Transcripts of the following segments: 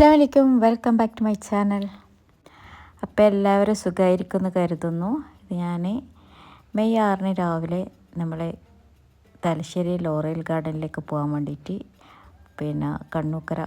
Assam welcome back to my channel. അപ്പോൾ എല്ലാവരും സുഖമായിരിക്കുമെന്ന് കരുതുന്നു. ഇത് ഞാൻ മെയ് ആറിന് രാവിലെ നമ്മൾ തലശ്ശേരി ലോറൽ ഗാർഡനിലേക്ക് പോകാൻ വേണ്ടിയിട്ട് പിന്നെ കണ്ണൂക്കര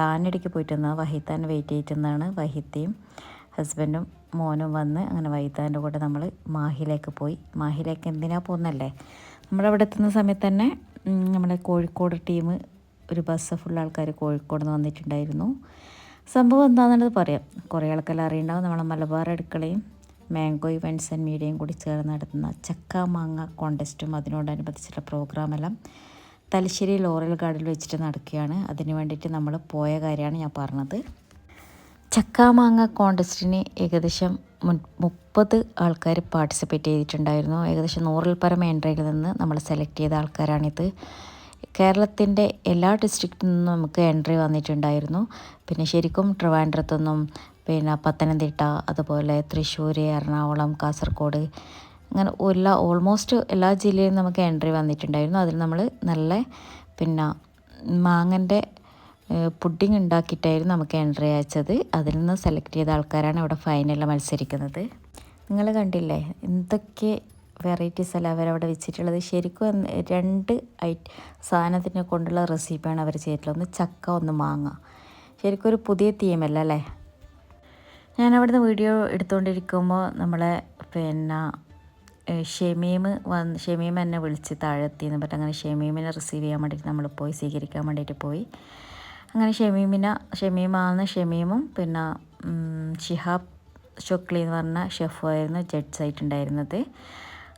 താനടിക്ക് പോയിട്ട് വഹിത്താൻ വെയിറ്റ് ചെയ്തിരുന്നതാണ്. വഹിത്തയും ഹസ്ബൻഡും മോനും വന്ന് അങ്ങനെ വഹിത്താന്റെ കൂടെ നമ്മൾ മാഹിലേക്ക് പോയി. മാഹിലേക്ക് എന്തിനാ പോകുന്നല്ലേ? നമ്മളവിടെ എത്തുന്ന സമയത്ത് തന്നെ നമ്മുടെ കോഴിക്കോട് ടീം ഒരു ബസ് ഫുൾ ആൾക്കാർ കോഴിക്കോട് നിന്ന് വന്നിട്ടുണ്ടായിരുന്നു. സംഭവം എന്താണെന്നുള്ളത് പറയാം. കുറേ ആൾക്കെല്ലാം അറിയുണ്ടാവും. നമ്മളെ മലബാർ അടുക്കളയും മാംഗോ ഇവന്റ്സ് ആൻഡ് മീഡിയയും കൂടി ചേർന്ന് നടത്തുന്ന ചക്ക മാങ്ങ കോണ്ടസ്റ്റും അതിനോടനുബന്ധിച്ചുള്ള പ്രോഗ്രാമെല്ലാം തലശ്ശേരി ലോറൽ ഗാർഡിൽ വെച്ചിട്ട് നടക്കുകയാണ്. അതിന് വേണ്ടിയിട്ട് നമ്മൾ പോയ കാര്യമാണ് ഞാൻ പറഞ്ഞത്. ചക്ക മാങ്ങ കോണ്ടസ്റ്റിന് ഏകദേശം മുപ്പത് ആൾക്കാർ പാർട്ടിസിപ്പേറ്റ് ചെയ്തിട്ടുണ്ടായിരുന്നു. ഏകദേശം നൂറിൽ പരം എൻട്രിയിൽ നിന്ന് നമ്മൾ സെലക്ട് ചെയ്ത ആൾക്കാരാണിത്. കേരളത്തിന്റെ എല്ലാ ഡിസ്ട്രിക്റ്റിൽ നിന്നും നമുക്ക് എൻട്രി വന്നിട്ടുണ്ടായിരുന്നു. പിന്നെ ശരിക്കും ട്രിവാൻഡ്രത്തുനിന്നും പിന്നെ പത്തനംതിട്ട അതുപോലെ തൃശ്ശൂർ എറണാകുളം കാസർഗോഡ് അങ്ങനെ എല്ലാ ഓൾമോസ്റ്റ് എല്ലാ ജില്ലയിലും നമുക്ക് എൻട്രി വന്നിട്ടുണ്ടായിരുന്നു. അതിൽ നമ്മൾ നല്ല പിന്നെ മാങ്ങന്റെ പുഡിങ് ഉണ്ടാക്കിയിട്ടായിരുന്നു നമുക്ക് എൻട്രി അയച്ചത്. അതിൽ നിന്ന് സെലക്ട് ചെയ്ത ആൾക്കാരാണ് ഇവിടെ ഫൈനലിൽ മത്സരിക്കുന്നത്. നിങ്ങൾ കണ്ടില്ലേ? എന്തൊക്കെ വെറൈറ്റീസ് അല്ല അവരവിടെ വെച്ചിട്ടുള്ളത്. ശരിക്കും രണ്ട് ഐ സാധനത്തിനെ കൊണ്ടുള്ള റെസിപ്പിയാണ് അവർ ചെയ്തിട്ടുള്ളത്. ഒന്ന് ചക്ക ഒന്ന് മാങ്ങ. ശരിക്കും ഒരു പുതിയ തീമല്ല അല്ലേ ഞാനവിടുന്ന് വീഡിയോ എടുത്തുകൊണ്ടിരിക്കുമ്പോൾ നമ്മളെ പിന്നെ ഷെമീം വന്ന് ഷെമീം എന്നെ വിളിച്ച് താഴെത്തി എന്ന് പറഞ്ഞിട്ട് അങ്ങനെ ഷെമീമിനെ റിസീവ് ചെയ്യാൻ വേണ്ടിയിട്ട് നമ്മൾ പോയി സ്വീകരിക്കാൻ വേണ്ടിയിട്ട് പോയി. അങ്ങനെ ഷെമീമിനെ ഷെമീമാണ് ഷെമീമും പിന്നെ ഷിഹാബ് ഷൊക്ലി എന്ന് പറഞ്ഞ ഷെഫായിരുന്നു ജഡ്ജ് ആയിട്ടുണ്ടായിരുന്നത്.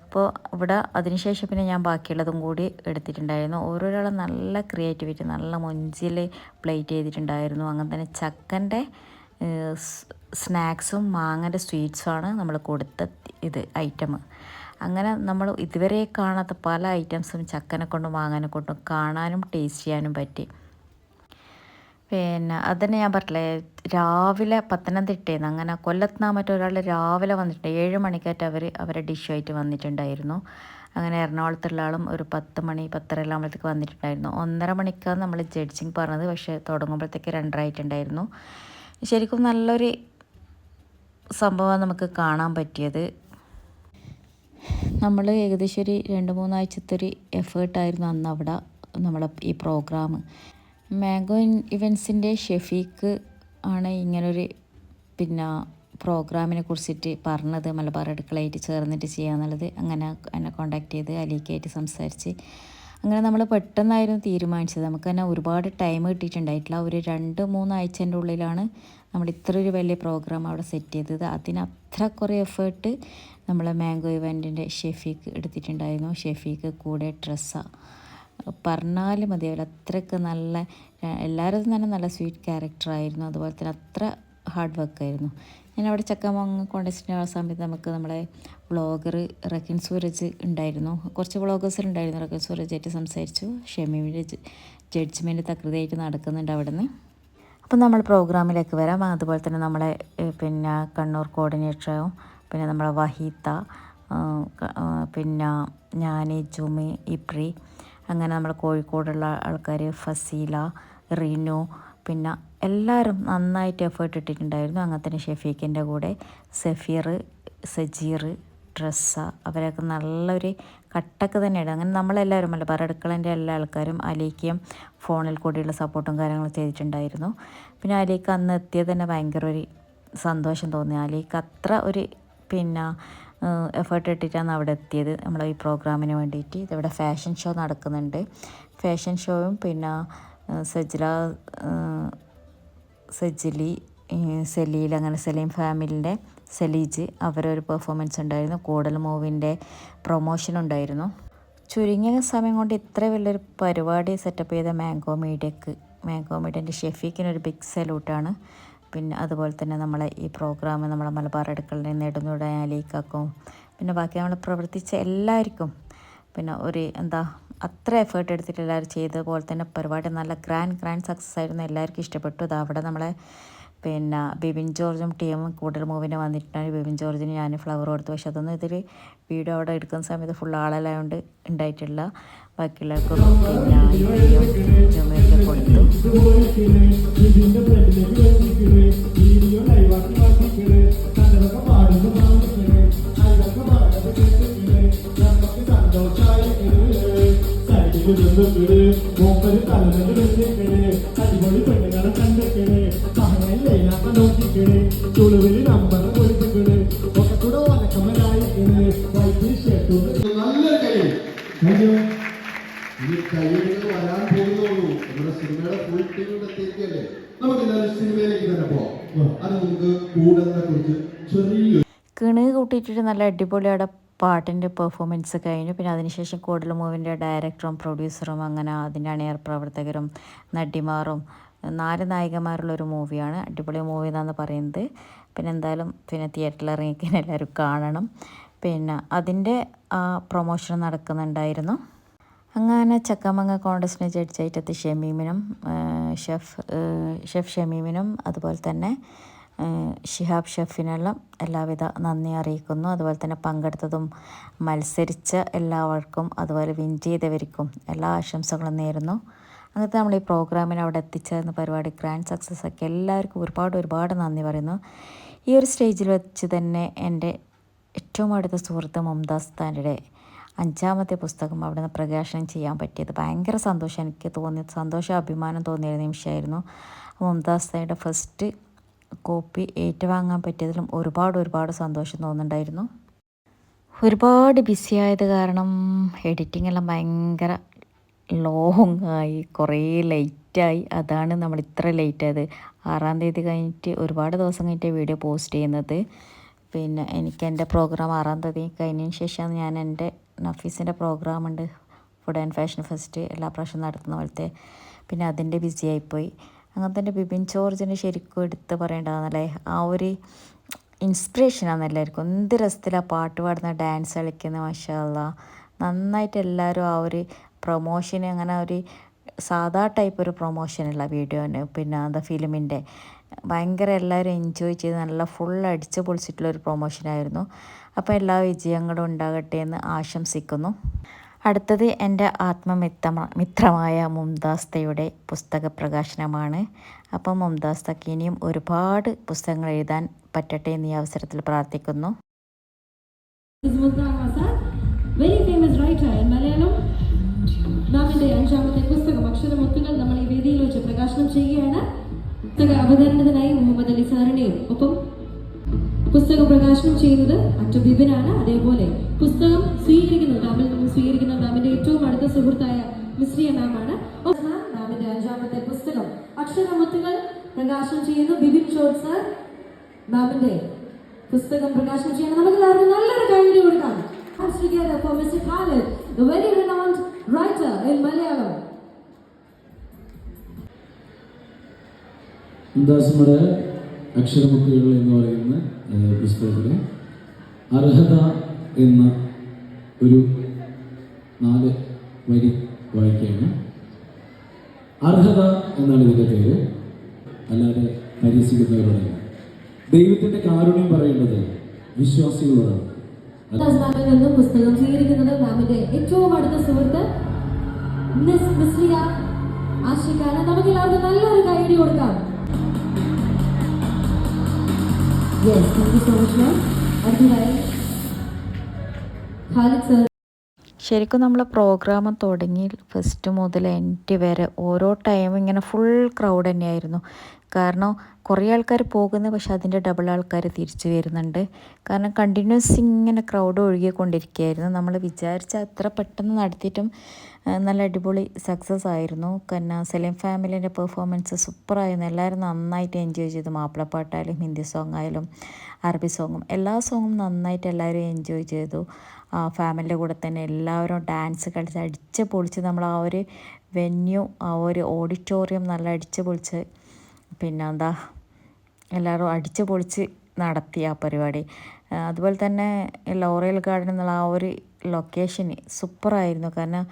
അപ്പോൾ ഇവിടെ അതിനുശേഷം പിന്നെ ഞാൻ ബാക്കിയുള്ളതും കൂടി എടുത്തിട്ടുണ്ടായിരുന്നു. ഓരോരാളും നല്ല ക്രിയേറ്റിവിറ്റി നല്ല മൊഞ്ചിൽ പ്ലേറ്റ് ചെയ്തിട്ടുണ്ടായിരുന്നു. അങ്ങനെ തന്നെ ചക്കന്റെ സ്നാക്സും മാങ്ങന്റെ സ്വീറ്റ്സുമാണ് നമ്മൾ കൊടുത്ത ഇത് ഐറ്റം അങ്ങനെ നമ്മൾ ഇതുവരെ കാണാത്ത പല ഐറ്റംസും ചക്കനെ കൊണ്ടും മാങ്ങനെ കൊണ്ടും കാണാനും ടേസ്റ്റ് ചെയ്യാനും പറ്റി. പിന്നെ അതന്നെ ഞാൻ പറഞ്ഞില്ലേ രാവിലെ പത്തനംതിട്ടയിൽ നിന്ന് അങ്ങനെ കൊല്ലത്തുനിന്ന് മറ്റൊരാൾ രാവിലെ വന്നിട്ടുണ്ട്. ഏഴ് മണിക്കായിട്ട് അവർ അവരെ ഡിഷുമായിട്ട് വന്നിട്ടുണ്ടായിരുന്നു. അങ്ങനെ എറണാകുളത്തുള്ള ആളും ഒരു പത്ത് മണി പത്തര ആകുമ്പോഴത്തേക്ക് വന്നിട്ടുണ്ടായിരുന്നു. ഒന്നര മണിക്കാണ് നമ്മൾ ജഡ്ജിങ് പറഞ്ഞത്. പക്ഷേ തുടങ്ങുമ്പോഴത്തേക്ക് രണ്ടരായിട്ടുണ്ടായിരുന്നു ശരിക്കും നല്ലൊരു സംഭവമാണ് നമുക്ക് കാണാൻ പറ്റിയത്. നമ്മൾ ഏകദേശം ഒരു രണ്ട് മൂന്നാഴ്ചത്തെ ഒരു എഫേർട്ടായിരുന്നു അന്ന് അവിടെ നമ്മളെ ഈ പ്രോഗ്രാം മാംഗോ ഇവൻസിന്റെ ഷെഫീക്ക് ആണ് ഇങ്ങനൊരു പിന്നെ പ്രോഗ്രാമിനെ കുറിച്ചിട്ട് പറഞ്ഞത് മലബാർ അടുക്കളയായിട്ട് ചേർന്നിട്ട് ചെയ്യാന്നുള്ളത്. അങ്ങനെ എന്നെ കോണ്ടാക്ട് ചെയ്ത് അലീക്കായിട്ട് സംസാരിച്ച് അങ്ങനെ നമ്മൾ പെട്ടെന്നായിരുന്നു തീരുമാനിച്ചത്. നമുക്ക് തന്നെ ഒരുപാട് ടൈം കിട്ടിയിട്ടുണ്ടായിട്ടില്ല. ഒരു രണ്ട് മൂന്നാഴ്ചന്റെ ഉള്ളിലാണ് നമ്മൾ ഇത്ര ഒരു വലിയ പ്രോഗ്രാം അവിടെ സെറ്റ് ചെയ്തത്. അതിന് അത്ര കുറേ എഫേർട്ട് നമ്മളെ മാംഗോ ഇവന്റിന്റെ ഷെഫീക്ക് എടുത്തിട്ടുണ്ടായിരുന്നു. ഷെഫീക്ക് കൂടെ ഡ്രസ്സാണ് പറഞ്ഞാൽ മതിയാവില്ല. അത്രയ്ക്ക് നല്ല എല്ലാവരും തന്നെ നല്ല സ്വീറ്റ് ക്യാരക്ടറായിരുന്നു അതുപോലെ തന്നെ അത്ര ഹാർഡ് വർക്കായിരുന്നു ഞാൻ അവിടെ ചക്കമാങ്ങ കോണ്ടസ്റ്റിന്റെ ആ സമയത്ത് നമുക്ക് നമ്മളെ വ്ളോഗർ റക്കിൻ സൂരജ് ഉണ്ടായിരുന്നു. കുറച്ച് വ്ളോഗേഴ്സ് ഉണ്ടായിരുന്നു. റക്കിൻ സൂരജായിട്ട് സംസാരിച്ചു. ഷെമിയുടെ ജഡ്ജ്മെന്റ് തകൃതിയായിട്ട് നടക്കുന്നുണ്ട് അവിടെ നിന്ന് അപ്പം നമ്മൾ പ്രോഗ്രാമിലേക്ക് വരാം. അതുപോലെ തന്നെ നമ്മളെ പിന്നെ കണ്ണൂർ കോർഡിനേറ്ററും പിന്നെ നമ്മളെ വഹീത്ത പിന്നെ ഞാൻ ജുമി ഇപ്രി അങ്ങനെ നമ്മൾ കോഴിക്കോടുള്ള ആൾക്കാർ ഫസീല റീനു പിന്നെ എല്ലാവരും നന്നായിട്ട് എഫേർട്ട് ഇട്ടിട്ടുണ്ടായിരുന്നു. അങ്ങനെ തന്നെ ഷെഫീഖിന്റെ കൂടെ. സഫീർ സജീർ ഡ്രസ്സ അവരൊക്കെ നല്ലൊരു കട്ടക്ക് തന്നെയാണ് അങ്ങനെ നമ്മളെല്ലാവരും അല്ല പറടുക്കളന്റെ എല്ലാ ആൾക്കാരും അലീക്കയും ഫോണിൽ കൂടിയുള്ള സപ്പോർട്ടും കാര്യങ്ങളും ചെയ്തിട്ടുണ്ടായിരുന്നു. പിന്നെ അലീക്ക് അന്ന് എത്തിയത് തന്നെ ഭയങ്കര ഒരു സന്തോഷം തോന്നി. അലീക്ക് അത്ര ഒരു പിന്നെ എഫേർട്ട് ഇട്ടിട്ടാണ് അവിടെ എത്തിയത്. നമ്മളെ ഈ പ്രോഗ്രാമിന് വേണ്ടിയിട്ട്. ഇതിവിടെ ഫാഷൻ ഷോ നടക്കുന്നുണ്ട്. ഫാഷൻ ഷോയും പിന്നെ സജ്ല സജ്ജലി സലീൽ അങ്ങനെ സലീം ഫാമിലിന്റെ സലീജ് അവരൊരു പെർഫോമൻസ് ഉണ്ടായിരുന്നു. കൂടൽ മൂവിന്റെ പ്രൊമോഷൻ ഉണ്ടായിരുന്നു. ചുരുങ്ങിയ സമയം കൊണ്ട് ഇത്ര വലിയൊരു പരിപാടി സെറ്റപ്പ് ചെയ്ത മാംഗോ മീഡിയക്ക് മാംഗോ മീഡിയന്റെ ഷെഫീക്കിനൊരു ബിഗ് സല്യൂട്ടാണ് പിന്നെ അതുപോലെ തന്നെ നമ്മളെ ഈ പ്രോഗ്രാം നമ്മളെ മലബാർ അടുക്കളയിൽ നെടുന്നൂടെ അലീക്കാക്കും പിന്നെ ബാക്കി നമ്മൾ പ്രവർത്തിച്ച എല്ലാവർക്കും പിന്നെ ഒരു എന്താ അത്ര എഫേർട്ട് എടുത്തിട്ട് എല്ലാവരും ചെയ്തതുപോലെ പോലെ തന്നെ പരിപാടി നല്ല ഗ്രാൻഡ് ഗ്രാൻഡ് സക്സസ് ആയിരുന്നു. എല്ലാവർക്കും ഇഷ്ടപ്പെട്ടു. അത് അവിടെ നമ്മളെ പിന്നെ ബിബിൻ ജോർജും ടീമും കൂടുതൽ മൂവിന് വന്നിട്ടുണ്ടായി ബിബിൻ ജോർജിന് ഞാൻ ഫ്ലവർ കൊടുത്തു. പക്ഷെ അതൊന്നും ഇതിൽ വീഡിയോ അവിടെ എടുക്കുന്ന സമയത്ത് ഫുൾ ആളായതുകൊണ്ട് ഉണ്ടായിട്ടില്ല. ബാക്കിയുള്ളവർക്കും പിന്നെ ഇനിയും ജുമയൊക്കെ കൊടുത്തു. അടിപൊളി പെണ്ണുങ്ങളെ കണ്ടേക്കണേ നോക്കിക്കണേ ചുളുവിൽ നമ്പർ കൊടുത്തിക്കണേ ഒക്കെ കൂടെ വനക്കമ്മലായിക്കണേ വൈദ്യ ഷെട്ടു നല്ലൊരു കൈ. അയ്യോ. ഈ കൈയ്യടികൾ വരാൻ പോകുന്നുള്ളൂ. നമ്മുടെ സിനിമയുടെ ഫുൾ എത്തിയിരിക്കല്ലേ നമുക്ക് എന്തായാലും സിനിമയിലേക്ക് തന്നെ പോവാം. അത് നമുക്ക് കൂടലിനെ കുറിച്ച് ചെറിയൊരു കിണി കൂട്ടിയിട്ടിട്ട് നല്ല അടിപൊളിയുടെ പാട്ടിന്റെ പെർഫോമൻസ് കഴിഞ്ഞു. പിന്നെ അതിനുശേഷം കൂടുതൽ മൂവിന്റെ ഡയറക്ടറും പ്രൊഡ്യൂസറും അങ്ങനെ അതിന്റെ അണിയർ പ്രവർത്തകരും നടിമാറും നാല് നായികമാരുള്ളൊരു മൂവിയാണ്. അടിപൊളി മൂവി എന്നാണ് പറയുന്നത്. പിന്നെ എന്തായാലും പിന്നെ തിയേറ്ററിൽ ഇറങ്ങിക്കാൻ എല്ലാവരും കാണണം. പിന്നെ അതിന്റെ പ്രൊമോഷൻ നടക്കുന്നുണ്ടായിരുന്നു. അങ്ങനെ ചക്കമങ്ങ കോൺടസ്റ്റിന് ജഡ്ജായിട്ടെത്തി ഷമീമിനും ഷെഫ് ഷെഫ് ഷമീമിനും അതുപോലെ തന്നെ ഷിഹാബ് ഷെഫിനെല്ലാം എല്ലാവിധ നന്ദി അറിയിക്കുന്നു. അതുപോലെ തന്നെ പങ്കെടുത്തതും മത്സരിച്ച എല്ലാവർക്കും അതുപോലെ വിൻ ചെയ്തവർക്കും എല്ലാ ആശംസകളും നേരുന്നു. അങ്ങനത്തെ നമ്മൾ ഈ പ്രോഗ്രാമിന് അവിടെ എത്തിച്ചേർന്ന പരിപാടി ഗ്രാൻഡ് സക്സസ് ഒക്കെ എല്ലാവർക്കും ഒരുപാട് ഒരുപാട് നന്ദി പറയുന്നു. ഈ ഒരു സ്റ്റേജിൽ വെച്ച് തന്നെ എന്റെ ഏറ്റവും അടുത്ത സുഹൃത്ത് മുംതാസ് താന്റെ അഞ്ചാമത്തെ പുസ്തകം അവിടെ നിന്ന് പ്രകാശനം ചെയ്യാൻ പറ്റിയത് ഭയങ്കര സന്തോഷം. എനിക്ക് തോന്നി സന്തോഷം അഭിമാനം തോന്നിയ നിമിഷമായിരുന്നു. മുംതാസ് തായുടെ ഫസ്റ്റ് കോപ്പി ഏറ്റുവാങ്ങാൻ പറ്റിയതിലും ഒരുപാട് ഒരുപാട് സന്തോഷം തോന്നുന്നുണ്ടായിരുന്നു. ഒരുപാട് ബിസി ആയത് കാരണം എഡിറ്റിംഗ് എല്ലാം ഭയങ്കര ലോങ് ആയി കുറേ ലേറ്റായി. അതാണ് നമ്മൾ ഇത്ര ലേറ്റായത്. ആറാം തീയതി കഴിഞ്ഞിട്ട് ഒരുപാട് ദിവസം കഴിഞ്ഞിട്ട് വീഡിയോ പോസ്റ്റ് ചെയ്യുന്നത്. പിന്നെ എനിക്ക് എന്റെ പ്രോഗ്രാം ആറാം തീയതി കഴിഞ്ഞതിന് ശേഷം ഞാൻ എന്റെ നഫീസിന്റെ പ്രോഗ്രാമുണ്ട് ഫുഡ് ആൻഡ് ഫാഷൻ ഫെസ്റ്റ് എല്ലാ പ്രാവശ്യം നടത്തുന്ന പോലത്തെ. പിന്നെ അതിന്റെ ബിസി ആയിപ്പോയി. അങ്ങനെ തന്നെ ബിബിൻ ജോർജിനെ ശരിക്കും എടുത്ത് പറയേണ്ടതാണല്ലേ? ആ ഒരു ഇൻസ്പിറേഷനാണ് എല്ലാവർക്കും. എന്ത് രസത്തിലാണ് പാട്ട് പാടുന്ന ഡാൻസ് കളിക്കുന്ന മഷാല്ല നന്നായിട്ട് എല്ലാവരും ആ ഒരു പ്രൊമോഷന് അങ്ങനെ ഒരു സാധാ ടൈപ്പ് ഒരു പ്രൊമോഷനുള്ള വീഡിയോന് പിന്നെ എന്താ ഫിലിമിന്റെ ഭയങ്കര എല്ലാവരും എൻജോയ് ചെയ്ത് നല്ല ഫുൾ അടിച്ച് പൊളിച്ചിട്ടുള്ള ഒരു പ്രൊമോഷനായിരുന്നു അപ്പോൾ എല്ലാ വിജയങ്ങളും ഉണ്ടാകട്ടെ എന്ന് ആശംസിക്കുന്നു. അടുത്തത് എന്റെ ആത്മമിത്ത മിത്രമായ മുംതാസ്തയുടെ പുസ്തക പ്രകാശനമാണ്. അപ്പം മുംതാസ്തക്ക് ഇനിയും ഒരുപാട് പുസ്തകങ്ങൾ എഴുതാൻ പറ്റട്ടെ എന്ന് ഈ അവസരത്തിൽ പ്രാർത്ഥിക്കുന്നു. Very famous writer Malayalam. നാമിന്റെ അഞ്ചാമത്തെ പുസ്തകം അക്ഷരമുത്തുകൾ നമ്മൾ ഈ വേദിയിൽ വെച്ച് പ്രകാശനം ചെയ്യുകയാണ്. പുസ്തക അവതരണത്തിനായി മുഹമ്മദ് അലി സാറിനെയും ഒപ്പം പുസ്തകം പ്രകാശനം ചെയ്യുന്നത് അറ്റ ബിബിനാണ് അതേപോലെ പുസ്തകം സ്വീകരിക്കുന്നത് നാമിൽ നിന്ന് സ്വീകരിക്കുന്ന നാമിന്റെ ഏറ്റവും അടുത്ത സുഹൃത്തായ മിശ്രിയ മാം ആണ്. നാമിന്റെ അഞ്ചാമത്തെ പുസ്തകം അക്ഷരമുത്തുകൾ പ്രകാശനം ചെയ്യുന്നു ബിബിൻ ഷോഡ് സാർ മാമിന്റെ പുസ്തകം പ്രകാശനം ചെയ്യണം നമുക്ക് നല്ലൊരു കഴിഞ്ഞു കൊടുക്കാം. Writer in Malayalam. ദാസമ്മയുടെ അക്ഷരമുക്കുകൾ എന്ന് പറയുന്ന പുസ്തകത്തിലെ അർഹത എന്ന ഒരു നാല് വരി വായിക്കുകയാണ്. അർഹത എന്നാണ് ഇതിന്റെ പേര്. അല്ലാതെ പരിഹസിക്കുന്നവരോടല്ല ദൈവത്തിന്റെ കാരുണ്യം പറയേണ്ടത് വിശ്വാസികളോടാണ്. പുസ്തകം സ്വീകരിക്കുന്നത് മാമിന്റെ ഏറ്റവും അടുത്ത സുഹൃത്ത് മിസ് മിസ്ലിയ ആഷിക്കാണ് നമുക്ക് എല്ലാവർക്കും നല്ലൊരു കൈയ്യടി കൊടുക്കാം. Yes thank you so much ma'am അടുത്തതായി സർ ശരിക്കും നമ്മൾ പ്രോഗ്രാം തുടങ്ങി ഫസ്റ്റ് മുതൽ എൻഡ് വരെ ഓരോ ടൈം ഇങ്ങനെ ഫുൾ ക്രൗഡ് തന്നെയായിരുന്നു. കാരണം കുറേ ആൾക്കാർ പോകുന്നു പക്ഷെ അതിന്റെ ഡബിൾ ആൾക്കാർ തിരിച്ചു വരുന്നുണ്ട്. കാരണം കണ്ടിന്യൂസ് ഇങ്ങനെ ക്രൗഡ് ഒഴുകിക്കൊണ്ടിരിക്കുകയായിരുന്നു. നമ്മൾ വിചാരിച്ച അത്ര പെട്ടെന്ന് നടത്തിയിട്ടും നല്ല അടിപൊളി സക്സസ് ആയിരുന്നു. കാരണം സലീം ഫാമിലിന്റെ പെർഫോമൻസ് സൂപ്പറായിരുന്നു. എല്ലാവരും നന്നായിട്ട് എൻജോയ് ചെയ്തു. മാപ്പിളപ്പാട്ടായാലും ഹിന്ദി സോങ് ആയാലും അറബി സോങ്ങും എല്ലാ സോങ്ങും നന്നായിട്ട് എല്ലാവരും എൻജോയ് ചെയ്തു. ഫാമിലിയുടെ കൂടെ തന്നെ എല്ലാവരും ഡാൻസ് കളിച്ച് അടിച്ച് പൊളിച്ച് നമ്മൾ ആ ഒരു വെന്യൂ ആ ഒരു ഓഡിറ്റോറിയം നല്ല അടിച്ച് പൊളിച്ച് പിന്നെ എന്താ എല്ലാവരും അടിച്ച് പൊളിച്ച് നടത്തി ആ പരിപാടി. അതുപോലെ തന്നെ ലോറിയൽ ഗാർഡൻ എന്നുള്ള ആ ഒരു ലൊക്കേഷൻ സൂപ്പറായിരുന്നു. കാരണം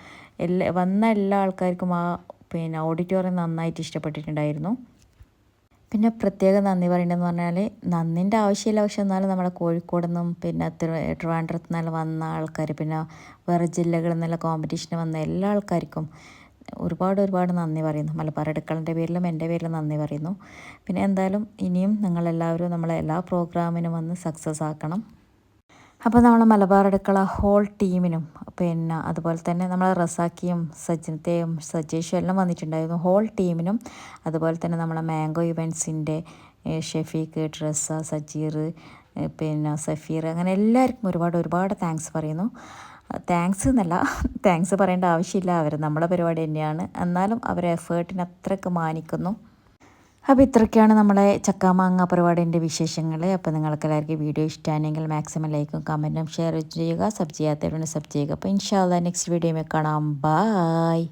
എല്ലാ വന്ന എല്ലാ ആൾക്കാർക്കും ആ പിന്നെ ഓഡിറ്റോറിയം നന്നായിട്ട് ഇഷ്ടപ്പെട്ടിട്ടുണ്ടായിരുന്നു. പിന്നെ പ്രത്യേകം നന്ദി പറയേണ്ടതെന്ന് പറഞ്ഞാൽ നന്ദിന്റെ ആവശ്യമില്ല. പക്ഷെ എന്നാലും നമ്മളെ കോഴിക്കോട് നിന്നും പിന്നെ ട്രിവാൻഡ്രത്ത് നിന്നെല്ലാം വന്ന ആൾക്കാർ പിന്നെ വേറെ ജില്ലകളിൽ നിന്നെല്ലാം കോമ്പറ്റീഷന് വന്ന എല്ലാ ആൾക്കാർക്കും ഒരുപാട് ഒരുപാട് നന്ദി പറയുന്നു. മലബാർ അടുക്കളന്റെ പേരിലും എന്റെ പേരിലും നന്ദി പറയുന്നു. പിന്നെ എന്തായാലും ഇനിയും നിങ്ങളെല്ലാവരും നമ്മളെ എല്ലാ പ്രോഗ്രാമിനും വന്ന് സക്സസ് ആക്കണം. അപ്പോൾ നമ്മൾ മലബാർ അടുക്കള ഹോൾ ടീമിനും പിന്നെ അതുപോലെ തന്നെ നമ്മളെ റസാക്കിയും സജിനത്തെയും സജേഷും എല്ലാം വന്നിട്ടുണ്ടായിരുന്നു. ഹോൾ ടീമിനും അതുപോലെ തന്നെ നമ്മളെ മാംഗോ ഇവൻസിന്റെ ഷെഫീഖ് ഡ്രസ്സ സജീർ പിന്നെ സഫീർ അങ്ങനെ എല്ലാവർക്കും ഒരുപാട് ഒരുപാട് താങ്ക്സ് പറയുന്നു. താങ്ക്സ് എന്നല്ല താങ്ക്സ് പറയേണ്ട ആവശ്യമില്ല. അവർ നമ്മുടെ പരിപാടി തന്നെയാണ്. എന്നാലും അവരെ എഫേർട്ടിന് അത്രയ്ക്ക് മാനിക്കുന്നു. അപ്പോൾ ഇത്രയൊക്കെയാണ് നമ്മളെ ചക്കാമാങ്ങ പരിപാടിന്റെ വിശേഷങ്ങൾ. അപ്പോൾ നിങ്ങൾക്ക് എല്ലാവർക്കും വീഡിയോ ഇഷ്ടമാണെങ്കിൽ മാക്സിമം ലൈക്കും കമന്റും ഷെയർ ചെയ്യുക. സബ് ചെയ്യാത്തവരുണ്ട് സബ് ചെയ്യുക. അപ്പോൾ ഇൻഷാല്ല നെക്സ്റ്റ് വീഡിയോയിൽ കാണാം. ബായ്